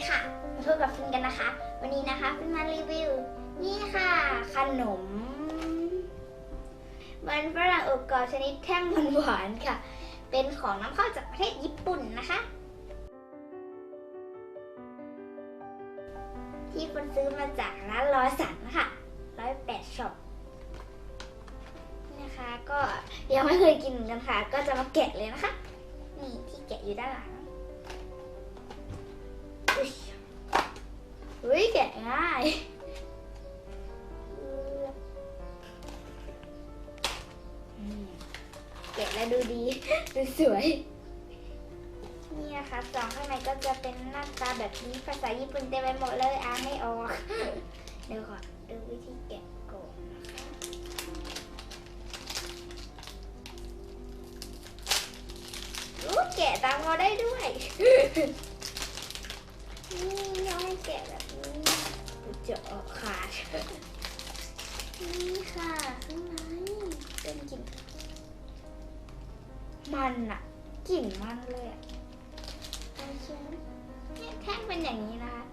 ีค่ะมาพบกับฟินกันนะคะ วันนี้นะคะฟินมารีวิว นี่ค่ะ ขนม มันฝรั่งอบกรอบชนิดแท่งหวานๆค่ะ เป็นของน้ำเข้าจากประเทศญี่ปุ่นนะคะ ที่คนซื้อมาจากร้านร้อยสันค่ะร้อยแปดช็อปนะคะ ก็ยังไม่เคยกินนกันค่ะ ก็จะมาแกะเลยนะคะ นี่ที่แกะอยู่ด้านหลัง ยแกะง่ายอืมแกะแล้วดูดีดูสวย นี่นะคะซองข้างในก็จะเป็นหน้าตาแบบนี้ภาษาญี่ปุ่นเต็มไปหมดเลยอ่านไม่ออก เดี๋ยวก่อนดูวิธีแกะก่อนนะคะรู้แกะตามเราได้ด้วย นี่น้องให้แกะแบบนี้ จะออกขาด นี่ค่ะข้างในเป็นกลิ่นมันอะกลิ่นมันเลยอะอันชิ้นเนี่ยแท่งเป็นอย่างนี้นะคะ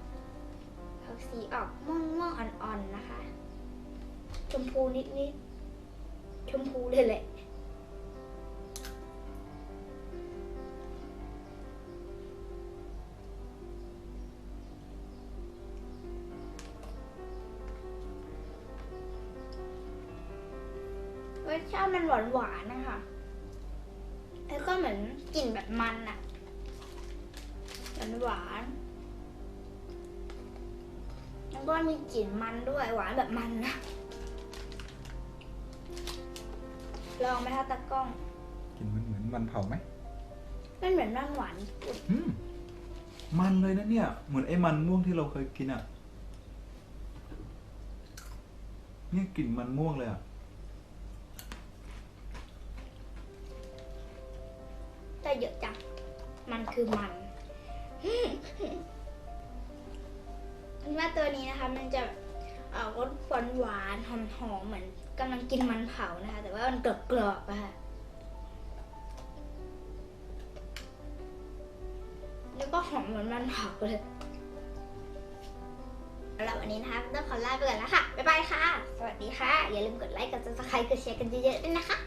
ออกสีออกม่วงม่วงๆอ่อนๆนะคะ ชมพูนิดๆชมพูเลยแหละ รสชาติมันหวานหวานๆนะคะ แล้วก็เหมือนกลิ่นแบบมันอะหวานหวานๆแล้วก็มีกลิ่นมันด้วยหวานแบบมันนะ ลองไหมคะตากล้อง กินเหมือนเหมือนมันเผาไหมมันเหมือนมันหวานญี่ปุ่นอืมมันเลยนะเนี่ย เหมือนไอ้มันม่วงที่เราเคยกินอะเนี่ยกลิ่นมันม่วงเลยอะ แต่เยอะจัง มันคือมันอันว่าตัวนี้นะคะ มันจะเออกรสหวานหวานหอมหอมๆเหมือนกำลังกินมันเผานะคะ แต่ว่ามันกรอบกรอบๆอะค่ะ แล้วก็หอมเหมือนมันเผาเลยสำหรับวันนี้นะคะต้องขอลาไปก่อนแล้วค่ะบ๊ายบายค่ะ สวัสดีค่ะ อย่าลืมกดไลค์ กด subscribe กดแชร์กันเยอะๆด้วยนะคะ